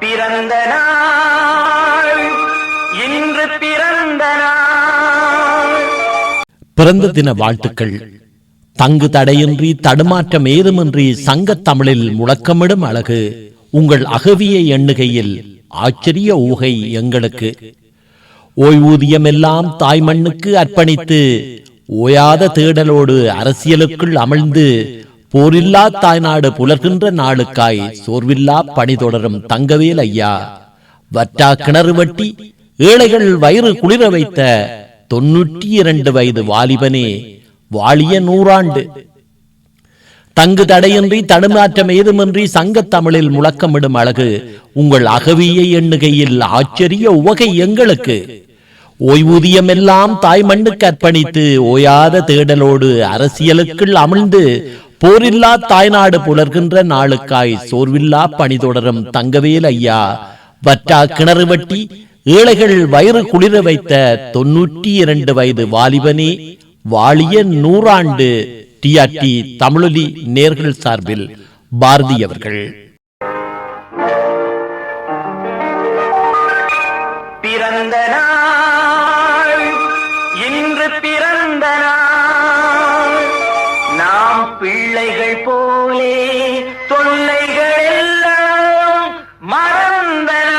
பிறந்த நாள் இன்று பிறந்த நாள். பிறந்த தின வாழ்த்துக்கள். தங்கு தடையின்றி தடுமாற்றம் ஏதுமின்றி சங்கத் தமிழில் முழக்கமிடும் அழகு. உங்கள் அகவியை எண்ணுகையில் ஆச்சரிய ஊகை எங்களுக்கு. ஓய்வூதியம் எல்லாம் தாய் மண்ணுக்கு அர்ப்பணித்து ஓயாத தேடலோடு அரசியலுக்குள் அமிழ்ந்து போரில்லா தாய்நாடு புலர்கின்ற நாளுக்காய் சோர்வில்லா பணி தொடரும் தங்கவேல் ஐயா. வற்றா கிணறு வெட்டி ஏழைகள் வயிறு குளிர வைத்த தொன்னூற்றி இரண்டு வயது வாலிபனே வாழிய நூறாண்டு. தங்கு தடையின்றி தடுமாற்றம் ஏதுமின்றி சங்க தமிழில் முழக்கமிடும் அழகு உங்கள் அகவியை எண்ணுகையில் ஆச்சரிய உவகை எங்களுக்கு. ஓய்வூதியம் எல்லாம் தாய் மண்ணுக்கு அர்ப்பணித்து ஓயாத தேடலோடு அரசியலுக்குள் அமிழ்ந்து போரில்லா தாய்நாடு புலர்கின்ற நாளுக்காய் சோர்வில்லா பணி தொடரும் தங்கவேல் ஐயா. வற்றா கிணறு வெட்டி ஏழைகள் வயிறு குளிர வைத்த தொன்னூற்றி இரண்டு வயது வாலிபனே வாலிய நூறாண்டு டிஆர்டி தமிழொலி நேர்கள் சார்பில் பாரதி அவர்கள். பிறந்த பிள்ளைகள் போலே தொல்லைகள் எல்லாம் மறந்தன